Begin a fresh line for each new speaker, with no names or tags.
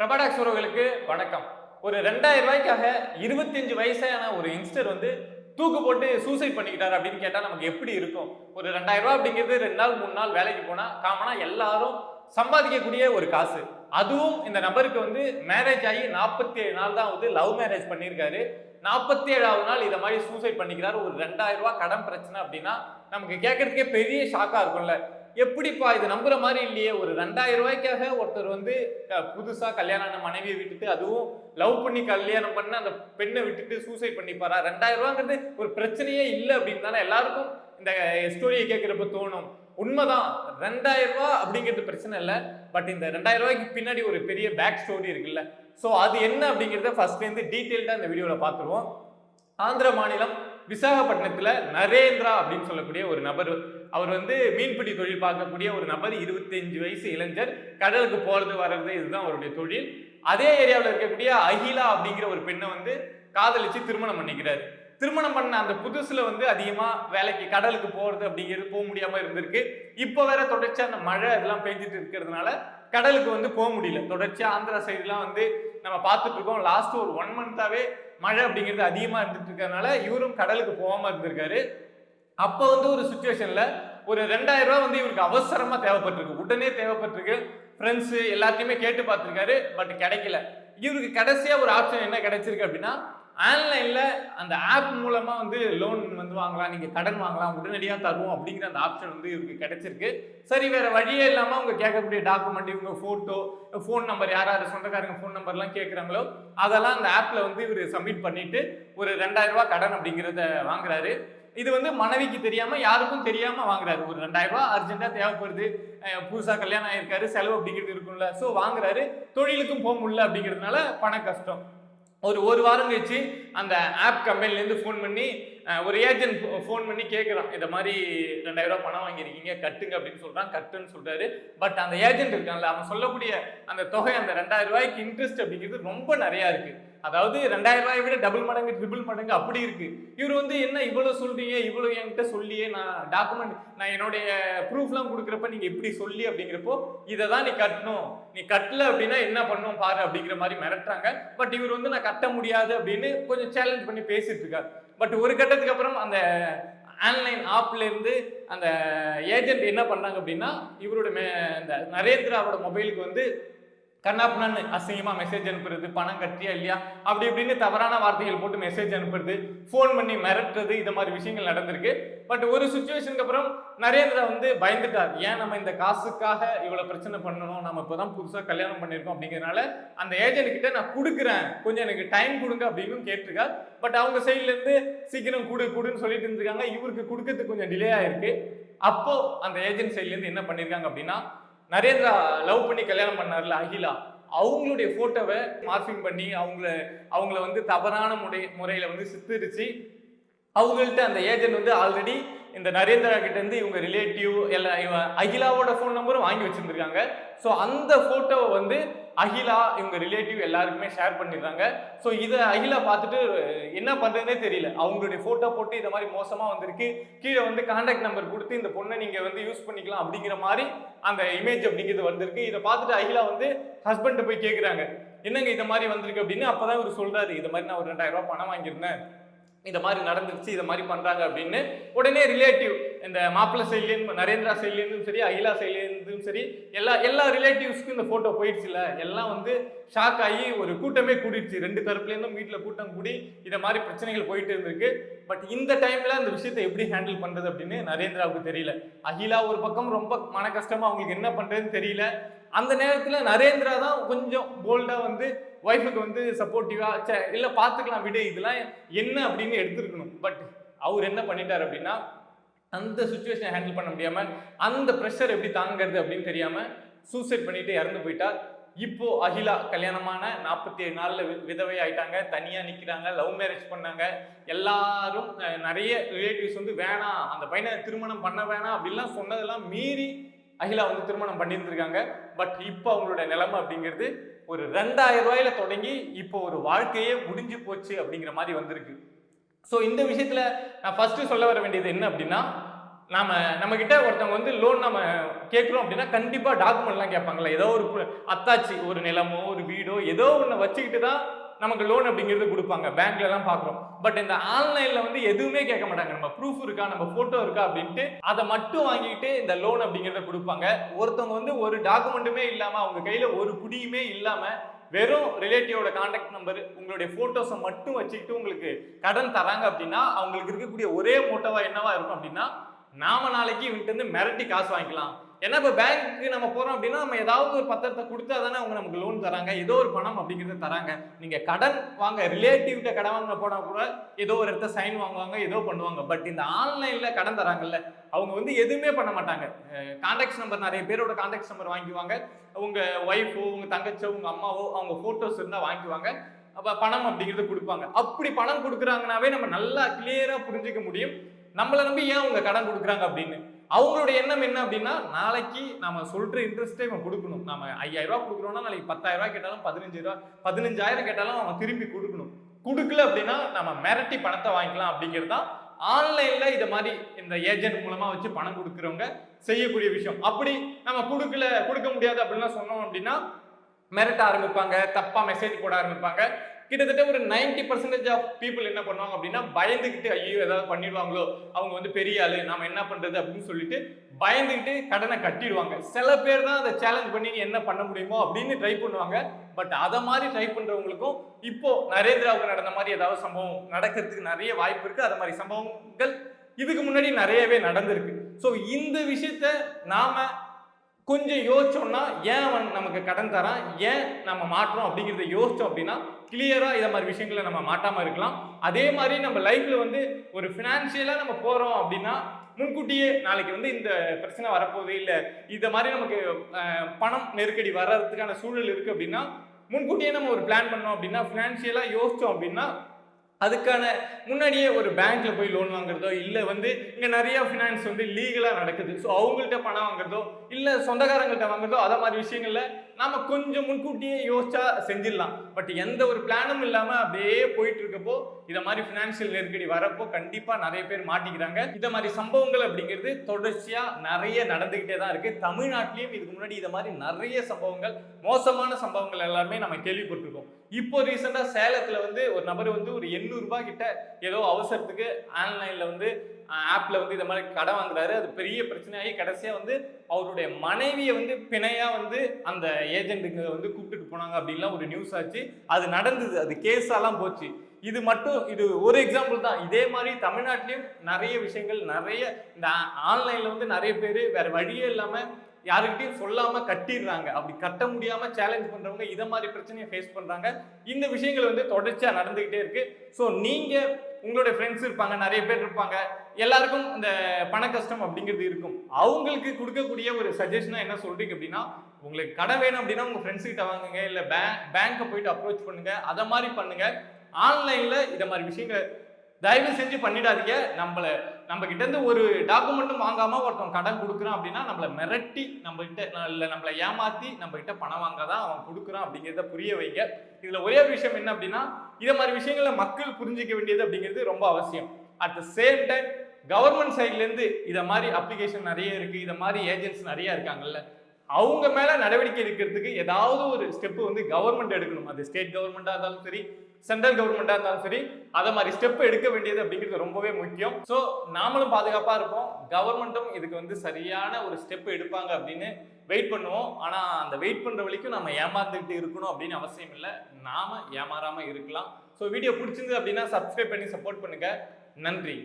பிரபாடாக்ஸ் உறவுகளுக்கு வணக்கம். ஒரு ரெண்டாயிரம் ரூபாய்க்காக இருபத்தஞ்சு வயசான ஒரு யங்ஸ்டர் வந்து தூக்கு போட்டு சூசைட் பண்ணிக்கிட்டாரு அப்படின்னு கேட்டால் நமக்கு எப்படி இருக்கும்? ஒரு ரெண்டாயிரம் ரூபாய் அப்படிங்கிறது ரெண்டு நாள் மூணு நாள் வேலைக்கு போனால் காமனா எல்லாரும் சம்பாதிக்கக்கூடிய ஒரு காசு. அதுவும் இந்த நபருக்கு வந்து மேரேஜ் ஆகி நாற்பத்தி ஏழு நாள் தான் வந்து லவ் மேரேஜ் பண்ணியிருக்காரு. நாற்பத்தி ஏழாவது நாள் இதை மாதிரி சூசைட் பண்ணிக்கிறாரு. ஒரு ரெண்டாயிரம் ரூபாய் கடன் பிரச்சனை அப்படின்னா நமக்கு கேட்கறதுக்கே பெரிய ஷாக்காக இருக்கும்ல. எப்படிப்பா இது நம்புற மாதிரி இல்லையே? ஒரு ரெண்டாயிரம் ரூபாய்க்காக ஒருத்தர் வந்து புதுசா கல்யாணம் ஆன மனைவியை விட்டுட்டு அதுவும் லவ் பண்ணி கல்யாணம் பண்ண அந்த பெண்ணை விட்டுட்டு சூசைட் பண்ணிப்பாரா? ரெண்டாயிரம் ரூபாங்கிறது ஒரு பிரச்சனையே இல்லை அப்படின்னு தானே எல்லாருக்கும் இந்த ஸ்டோரியை கேட்குறப்ப தோணும். உண்மைதான். ரெண்டாயிரம் ரூபா அப்படிங்கிறது பிரச்சனை இல்லை. பட் இந்த ரெண்டாயிரம் ரூபாய்க்கு பின்னாடி ஒரு பெரிய பேக் ஸ்டோரி இருக்குல்ல. ஸோ அது என்ன அப்படிங்கிறத ஃபர்ஸ்ட்லேருந்து டீட்டெயில்டாக இந்த வீடியோவில் பார்த்துருவோம். ஆந்திர மாநிலம் விசாகப்பட்டினத்தில் நரேந்திரா அப்படின்னு சொல்லக்கூடிய ஒரு நபர். அவர் வந்து மீன்பிடி தொழில் பார்க்கக்கூடிய ஒரு நபர் 25 வயசு இளைஞர். கடலுக்கு போகிறது வர்றது இதுதான் அவருடைய தொழில். அதே ஏரியாவில் இருக்கக்கூடிய அகிலா அப்படிங்கிற ஒரு பெண்ணை வந்து காதலிச்சு திருமணம் பண்ணிக்கிறார். திருமணம் பண்ண அந்த புதுசுல வந்து அதிகமா வேலைக்கு கடலுக்கு போறது அப்படிங்கிறது போக முடியாம இருந்திருக்கு. இப்போ வேற தொடர்ச்சியா அந்த மழை இதெல்லாம் பெஞ்சிட்டு இருக்கிறதுனால கடலுக்கு வந்து போக முடியல. தொடர்ச்சியா ஆந்திரா சைடுலாம் வந்து நம்ம பார்த்துட்டு இருக்கோம். லாஸ்ட் ஒரு ஒன் மந்தாவே மழை அப்படிங்கிறது அதிகமாக இருந்துட்டு இருக்கிறதுனால இவரும் கடலுக்கு போகாமல் இருந்திருக்காரு. அப்போ வந்து ஒரு சுச்சுவேஷனில் ஒரு ரெண்டாயிரம் ரூபா வந்து இவருக்கு அவசரமாக தேவைப்பட்டிருக்கு. உடனே தேவைப்பட்டிருக்கு. ஃப்ரெண்ட்ஸு எல்லாத்தையுமே கேட்டு பார்த்துருக்காரு பட் கிடைக்கல. இவருக்கு கடைசியாக ஒரு ஆப்ஷன் என்ன கிடைச்சிருக்கு அப்படின்னா ஆன்லைனில் அந்த ஆப் மூலமாக வந்து லோன் வந்து வாங்கலாம் நீங்கள் கடன் வாங்கலாம் உடனடியாக தருவோம் அப்படிங்கிற அந்த ஆப்ஷன் வந்து இவருக்கு கிடைச்சிருக்கு. சரி வேறு வழியே இல்லாமல் அவங்க கேட்கக்கூடிய டாக்குமெண்ட் இவங்க ஃபோட்டோ ஃபோன் நம்பர் யார் யார் சொந்தக்காரங்க ஃபோன் நம்பர்லாம் கேட்குறாங்களோ அதெல்லாம் அந்த ஆப்பில் வந்து இவர் சப்மிட் பண்ணிவிட்டு ஒரு ரெண்டாயிரரூபா கடன் அப்படிங்கிறத வாங்குறாரு. இது வந்து மனைவிக்கு தெரியாமல் யாருக்கும் தெரியாமல் வாங்குறாரு. ஒரு ரெண்டாயிரரூபா அர்ஜென்ட்டாக தேவைப்படுது. புதுசாக கல்யாணம் ஆயிருக்காரு செலவு அப்படிங்கிறது இருக்கும்ல. ஸோ வாங்குறாரு. தொழிலுக்கும் போக முடியல அப்படிங்கிறதுனால பண கஷ்டம். ஒரு ஒரு வாரம் கழிச்சு அந்த ஆப் கம்பெனிலேருந்து ஃபோன் பண்ணி ஒரு ஏஜென்ட் ஃபோன் பண்ணி கேட்குறான் இந்த மாதிரி ரெண்டாயிரம் ரூபா பணம் வாங்கியிருக்கீங்க கட்டுங்க அப்படின்னு சொல்கிறான் கட்டுன்னு சொல்கிறாரு பட் அந்த ஏஜென்ட் இருக்கான்ல அவன் சொல்லக்கூடிய அந்த தொகை அந்த ரெண்டாயிரம் ரூபாய்க்கு இன்ட்ரெஸ்ட் அப்படிங்கிறது ரொம்ப நிறையா இருக்குது அதாவது ரெண்டாயிரம் ரூபாயை விட டபுள் மடங்கு ட்ரிபிள் மடங்கு அப்படி இருக்கு. இவர் வந்து என்ன இவ்வளோ சொல்றீங்க இவ்வளோ என்கிட்ட சொல்லியே நான் டாக்குமெண்ட் நான் என்னுடைய ப்ரூஃப்லாம் கொடுக்குறப்ப நீங்க இப்படி சொல்லி அப்படிங்கிறப்போ இதை தான் நீ கட்டணும். நீ கட்டல அப்படின்னா என்ன பண்ணும் பாரு அப்படிங்கிற மாதிரி மிரட்டுறாங்க. பட் இவர் வந்து நான் கட்ட முடியாது அப்படின்னு கொஞ்சம் சேலஞ்ச் பண்ணி பேசிட்டு இருக்காரு. பட் ஒரு கட்டத்துக்கு அப்புறம் அந்த ஆன்லைன் ஆப்லேருந்து அந்த ஏஜென்ட் என்ன பண்ணாங்க அப்படின்னா இவரோட மே இந்த நரேந்திராவோட மொபைலுக்கு வந்து கண்ணாப்புனான்னு அசிங்கமா மெசேஜ் அனுப்புறது பணம் கட்டியா இல்லையா? அப்படி இப்படின்னு தவறான வார்த்தைகள் போட்டு மெசேஜ் அனுப்புறது ஃபோன் பண்ணி மிரட்டுறது இந்த மாதிரி விஷயங்கள் நடந்திருக்கு. பட் ஒரு சுச்சுவேஷனுக்கு அப்புறம் நரேந்திரா வந்து பயந்துட்டார். ஏன் நம்ம இந்த காசுக்காக இவ்வளவு பிரச்சனை பண்ணணும்? நம்ம இப்போதான் புதுசாக கல்யாணம் பண்ணியிருக்கோம் அப்படிங்கிறனால அந்த ஏஜென்ட் கிட்ட நான் கொடுக்குறேன். கொஞ்சம் எனக்கு டைம் கொடுங்க அப்படின்னு கேட்டிருக்காரு. பட் அவங்க சைட்லேருந்து சீக்கிரம் கொடு கொடுன்னு சொல்லிட்டு இருந்திருக்காங்க. இவருக்கு கொடுக்கறதுக்கு கொஞ்சம் டிலே ஆயிருக்கு. அப்போ அந்த ஏஜென்ட் சைட்லேருந்து என்ன பண்ணியிருக்காங்க அப்படின்னா நரேந்திரா லவ் பண்ணி கல்யாணம் பண்ணார்ல அகிலா. அவங்களுடைய போட்டோவை மார்பிங் பண்ணி அவங்கள அவங்கள வந்து தவறான முறை முறையில் வந்து சித்தரித்து அவங்கள்ட்ட அந்த ஏஜென்ட் வந்து ஆல்ரெடி இந்த நரேந்திரா கிட்ட இருந்து இவங்க ரிலேட்டிவ் எல்லாம் இவன் அகிலாவோட ஃபோன் நம்பரும் வாங்கி வச்சுருந்துருக்காங்க. ஸோ அந்த ஃபோட்டோவை வந்து அகிலா இவங்க ரிலேட்டிவ் எல்லாருக்குமே ஷேர் பண்ணிடுறாங்க. ஸோ இதை அகிலா பார்த்துட்டு என்ன பண்றதுனே தெரியல. அவங்களுடைய ஃபோட்டோ போட்டு இந்த மாதிரி மோசமா வந்திருக்கு. கீழே வந்து கான்டாக்ட் நம்பர் கொடுத்து இந்த பொண்ணை நீங்க வந்து யூஸ் பண்ணிக்கலாம் அப்படிங்கிற மாதிரி அந்த இமேஜ் அப்படிங்கிறது வந்திருக்கு. இதை பார்த்துட்டு அகிலா வந்து ஹஸ்பண்ட்டை போய் கேட்குறாங்க என்னங்க இந்த மாதிரி வந்திருக்கு அப்படின்னு அப்பதான் இவர் சொல்றாரு. இது மாதிரி நான் ஒரு ரெண்டாயிரம் ரூபாய் பணம் வாங்கியிருந்தேன். இந்த மாதிரி நடந்துருச்சு இதை மாதிரி பண்ணுறாங்க அப்படின்னு உடனே ரிலேட்டிவ் இந்த மாப்பிள்ளை சைட்லேருந்து நரேந்திரா சைட்லேருந்தும் சரி அகிலா சைட்லேருந்தும் சரி எல்லா எல்லா ரிலேட்டிவ்ஸ்க்கும் இந்த போட்டோ போயிடுச்சுல. எல்லாம் வந்து ஷாக் ஆகி ஒரு கூட்டமே கூடிடுச்சு. ரெண்டு தரப்புலேருந்தும் வீட்டில் கூட்டம் கூடி இதை மாதிரி பிரச்சனைகள் போயிட்டு இருந்திருக்கு. பட் இந்த டைமில் அந்த விஷயத்தை எப்படி ஹேண்டில் பண்ணுறது அப்படின்னு நரேந்திராவுக்கு தெரியல. அகிலா ஒரு பக்கம் ரொம்ப மன கஷ்டமாக அவங்களுக்கு என்ன பண்ணுறதுன்னு தெரியல. அந்த நேரத்தில் நரேந்திரா தான் கொஞ்சம் போல்டாக வந்து ஒய்ஃபுக்கு வந்து சப்போர்ட்டிவாக சே இல்லை பார்த்துக்கலாம் விடு இதெல்லாம் என்ன அப்படின்னு எடுத்திருக்கணும். பட் அவர் என்ன பண்ணிட்டார் அப்படின்னா அந்த சுச்சுவேஷனை ஹேண்டில் பண்ண முடியாமல் அந்த ப்ரெஷர் எப்படி தாங்கிறது அப்படின்னு தெரியாமல் சூசைட் பண்ணிட்டு இறந்து போயிட்டார் இப்போ அகிலா கல்யாணமான நாற்பத்தி ஏழு நாளில் வி- விதவை ஆயிட்டாங்க தனியாக நிற்கிறாங்க லவ் மேரேஜ் பண்ணாங்க. எல்லாரும் நிறைய ரிலேட்டிவ்ஸ் வந்து வேணாம் அந்த பையனை திருமணம் பண்ண வேணாம் அப்படிலாம் சொன்னதெல்லாம் மீறி அகிலா வந்து திருமணம் பண்ணியிருந்திருக்காங்க. பட் இப்போ அவங்களோட நிலைமை அப்படிங்கிறது ஒரு ரெண்டாயிரம் ரூபாயில தொடங்கி இப்போ ஒரு வாழ்க்கையே முடிஞ்சு போச்சு அப்படிங்கிற மாதிரி வந்திருக்கு. ஸோ இந்த விஷயத்தில் நான் ஃபஸ்ட்டு சொல்ல வர வேண்டியது என்ன அப்படின்னா நாம நம்மக்கிட்ட ஒருத்தவங்க வந்து லோன் நம்ம கேட்குறோம் அப்படின்னா கண்டிப்பாக டாக்குமெண்ட்லாம் கேட்பாங்கல்ல. ஏதோ ஒரு அத்தாச்சி ஒரு நிலமோ ஒரு வீடோ ஏதோ ஒன்று வச்சுக்கிட்டு தான் நமக்கு லோன் அப்படிங்கிறது கொடுப்பாங்க. பேங்க்ல எல்லாம் பார்க்குறோம். பட் இந்த ஆன்லைன்ல வந்து எதுவுமே கேட்க மாட்டாங்க. நம்ம ப்ரூஃப் இருக்கா? நம்ம போட்டோ இருக்கா? அப்படின்ட்டு அதை மட்டும் வாங்கிட்டு இந்த லோன் அப்படிங்கிறத கொடுப்பாங்க. ஒருத்தவங்க வந்து ஒரு டாக்குமெண்ட்டுமே இல்லாம அவங்க கையில ஒரு புடியுமே இல்லாம வெறும் ரிலேட்டிவோட காண்டாக்ட் நம்பர் உங்களுடைய போட்டோஸை மட்டும் வச்சுக்கிட்டு உங்களுக்கு கடன் தராங்க அப்படின்னா அவங்களுக்கு இருக்கக்கூடிய ஒரே மோட்டோவா என்னவா இருக்கும் அப்படின்னா நாம நாளைக்கு இவன்ட்டு இருந்து மிரட்டி காசு வாங்கிக்கலாம். ஏன்னா இப்போ பேங்க்கு நம்ம போகிறோம் அப்படின்னா நம்ம ஏதாவது ஒரு பத்திரத்தை கொடுத்தா தானே அவங்க நமக்கு லோன் தராங்க. ஏதோ ஒரு பணம் அப்படிங்கிறத தராங்க. நீங்கள் கடன் வாங்க ரிலேட்டிவ்கிட்ட கடன் வாங்க போனால் கூட ஏதோ ஒரு இடத்த சைன் வாங்குவாங்க ஏதோ பண்ணுவாங்க. பட் இந்த ஆன்லைனில் கடன் தராங்கல்ல அவங்க வந்து எதுவுமே பண்ண மாட்டாங்க. கான்டாக்ட் நம்பர் நிறைய பேரோட கான்டாக்ட் நம்பர் வாங்கிக்குவாங்க. உங்கள் ஒய்ஃபோ உங்கள் தங்கச்சோ உங்கள் அம்மாவோ அவங்க ஃபோட்டோஸ் இருந்தால் வாங்கிக்குவாங்க. அப்போ பணம் அப்படிங்கிறது கொடுப்பாங்க. அப்படி பணம் கொடுக்குறாங்கனாவே நம்ம நல்லா கிளியராக புரிஞ்சிக்க முடியும். நம்மளை நம்பி ஏன் அவங்க கடன் கொடுக்குறாங்க அப்படின்னு? அவங்களுடைய எண்ணம் என்ன அப்படின்னா நாளைக்கு நம்ம சொல்ற இன்ட்ரெஸ்ட்டே இவன் கொடுக்கணும். நம்ம ஐயாயிரம் ரூபா கொடுக்குறோம்னா நாளைக்கு பத்தாயிரம் ரூபாய் கேட்டாலும் பதினஞ்சு ரூபா பதினஞ்சாயிரம் கேட்டாலும் அவன் திருப்பி கொடுக்கணும். கொடுக்கல அப்படின்னா நம்ம மிரட்டி பணத்தை வாங்கிக்கலாம் அப்படிங்கிறது தான் ஆன்லைன்ல இதை மாதிரி இந்த ஏஜென்ட் மூலமா வச்சு பணம் கொடுக்குறவங்க செய்யக்கூடிய விஷயம். அப்படி நம்ம கொடுக்கல கொடுக்க முடியாது அப்படின்லாம் சொன்னோம் அப்படின்னா மிரட்ட ஆரம்பிப்பாங்க தப்பா மெசேஜ் போட ஆரம்பிப்பாங்க. கிட்டத்தட்ட ஒரு 90% பர்சன்டேஜ் ஆஃப் பீப்புள் என்ன பண்ணுவாங்க அப்படின்னா பயந்துக்கிட்டு ஐயோ ஏதாவது பண்ணிடுவாங்களோ அவங்க வந்து பெரிய ஆளு நாம என்ன பண்றது அப்படின்னு சொல்லிட்டு பயந்துக்கிட்டு கடனை கட்டிடுவாங்க. சில பேர் தான் அதை சேலஞ்ச் பண்ணி நீ என்ன பண்ண முடியுமோ அப்படின்னு ட்ரை பண்ணுவாங்க. பட் அதை மாதிரி ட்ரை பண்றவங்களுக்கும் இப்போ நரேந்திராவுக்கு நடந்த மாதிரி ஏதாவது சம்பவம் நடக்கிறதுக்கு நிறைய வாய்ப்பு இருக்கு. அது மாதிரி சம்பவங்கள் இதுக்கு முன்னாடி நிறையவே நடந்திருக்கு. ஸோ இந்த விஷயத்த நாம கொஞ்சம் யோசிச்சோம்னா ஏன் அவன் நமக்கு கடன் தரான்? ஏன் நம்ம மாற்றோம்? அப்படிங்கிறத யோசிச்சோம் அப்படின்னா கிளியராக இதை மாதிரி விஷயங்களை நம்ம மாட்டாம இருக்கலாம். அதே மாதிரி நம்ம லைஃப்ல வந்து ஒரு ஃபினான்ஷியலாக நம்ம போறோம் அப்படின்னா முன்கூட்டியே நாளைக்கு வந்து இந்த பிரச்சனை வரப்போகுது இல்லை. இந்த மாதிரி நமக்கு பணம் நெருக்கடி வர்றதுக்கான சூழல் இருக்குது அப்படின்னா முன்கூட்டியே நம்ம ஒரு பிளான் பண்ணோம் அப்படின்னா ஃபினான்ஷியலாக யோசித்தோம் அப்படின்னா அதுக்கான முன்னாடியே ஒரு பேங்க்ல போய் லோன் வாங்குறதோ இல்லை வந்து இங்கே நிறைய ஃபினான்ஸ் வந்து லீகலாக நடக்குது. ஸோ அவங்கள்ட்ட பணம் வாங்குறதோ இல்லை சொந்தக்காரங்கள்ட்ட வாங்குறதோ அதை மாதிரி விஷயங்கள்ல நாம கொஞ்சம் முன்கூட்டியே யோசிச்சா செஞ்சிடலாம். பட் எந்த ஒரு பிளானும் இல்லாமல் அப்படியே போயிட்டு இருக்கப்போ இதை மாதிரி ஃபினான்ஷியல் நெருக்கடி வரப்போ கண்டிப்பாக நிறைய பேர் மாட்டிக்கிறாங்க. இதை மாதிரி சம்பவங்கள் அப்படிங்கிறது தொடர்ச்சியாக நிறைய நடந்துக்கிட்டே தான் இருக்கு. தமிழ்நாட்டிலையும் இதுக்கு முன்னாடி இதை மாதிரி நிறைய சம்பவங்கள் மோசமான சம்பவங்கள் எல்லாருமே நம்ம கேள்விப்பட்டிருக்கோம். இப்போ ரீசெண்டாக சேலத்தில் வந்து ஒரு நபர் வந்து ஒரு எண்ணூறுபா கிட்ட ஏதோ அவசரத்துக்கு ஆன்லைனில் வந்து ஆப்பில் வந்து இந்த மாதிரி கடன் வாங்குறாரு. அது பெரிய பிரச்சனையாகி கடைசியாக வந்து அவருடைய மனைவியை வந்து பிணையாக வந்து அந்த ஏஜென்ட்டுங்க வந்து கூப்பிட்டுட்டு போனாங்க அப்படின்லாம் ஒரு நியூஸ் ஆச்சு. அது நடந்தது. அது கேஸாலாம் போச்சு. இது மட்டும் இது ஒரு எக்ஸாம்பிள் தான். இதே மாதிரி தமிழ்நாட்டிலையும் நிறைய விஷயங்கள் நிறைய இந்த ஆன்லைனில் வந்து நிறைய பேர் வேறு வழியே இல்லாமல் யாருக்கிட்டையும் சொல்லாம கட்டிடுறாங்க. அப்படி கட்ட முடியாம சேலஞ்ச் பண்றவங்க இதை மாதிரி பிரச்சனையை ஃபேஸ் பண்றாங்க. இந்த விஷயங்கள் வந்து தொடர்ச்சியா நடந்துகிட்டே இருக்கு. ஸோ நீங்க உங்களுடைய ஃப்ரெண்ட்ஸ் இருப்பாங்க நிறைய பேர் இருப்பாங்க. எல்லாருக்கும் இந்த பண கஷ்டம் அப்படிங்கிறது இருக்கும். அவங்களுக்கு கொடுக்கக்கூடிய ஒரு சஜஷனா என்ன சொல்றீங்க அப்படின்னா உங்களுக்கு கடன் வேணும் அப்படின்னா உங்க ஃப்ரெண்ட்ஸ் கிட்ட வாங்குங்க இல்ல பேங்க் பேங்க்கை போயிட்டு அப்ரோச் பண்ணுங்க அதை மாதிரி பண்ணுங்க. ஆன்லைன்ல இதை மாதிரி விஷயங்களை தயவு செஞ்சு பண்ணிடாதீங்க. நம்மள நம்ம கிட்ட இருந்து ஒரு டாக்குமெண்ட்டும் வாங்காம ஒருத்தன் கடன் கொடுக்குறான் அப்படின்னா நம்மள மிரட்டி நம்ம கிட்ட இல்லை நம்மளை ஏமாத்தி நம்ம கிட்ட பணம் வாங்காதான் அவன் கொடுக்குறான் அப்படிங்கிறத புரிய வைங்க. இதுல ஒரே ஒரு விஷயம் என்ன அப்படின்னா இதை மாதிரி விஷயங்களை மக்கள் புரிஞ்சிக்க வேண்டியது அப்படிங்கிறது ரொம்ப அவசியம். At the same time government சைட்ல இருந்து மாதிரி அப்ளிகேஷன் நிறைய இருக்கு இதை மாதிரி ஏஜென்ட்ஸ் நிறைய இருக்காங்கல்ல அவங்க மேல நடவடிக்கை எடுக்கிறதுக்கு ஏதாவது ஒரு ஸ்டெப் வந்து கவர்மெண்ட் எடுக்கணும். அது ஸ்டேட் கவர்மெண்டா இருந்தாலும் சரி சென்ட்ரல் கவர்மெண்ட்டாக இருந்தாலும் சரி அதை மாதிரி ஸ்டெப் எடுக்க வேண்டியது அப்படிங்கிறது ரொம்பவே முக்கியம். ஸோ நாமளும் பாதுகாப்பாக இருப்போம். கவர்மெண்ட்டும் இதுக்கு வந்து சரியான ஒரு ஸ்டெப் எடுப்பாங்க அப்படின்னு வெயிட் பண்ணுவோம். ஆனால் அந்த வெயிட் பண்ணுற வரைக்கும் நம்ம ஏமாந்துக்கிட்டு இருக்கணும் அப்படின்னு அவசியம் இல்லை. நாம ஏமாறாமல் இருக்கலாம். ஸோ வீடியோ பிடிச்சிருந்து அப்படின்னா சப்ஸ்கிரைப் பண்ணி சப்போர்ட் பண்ணுங்கள் நன்றி.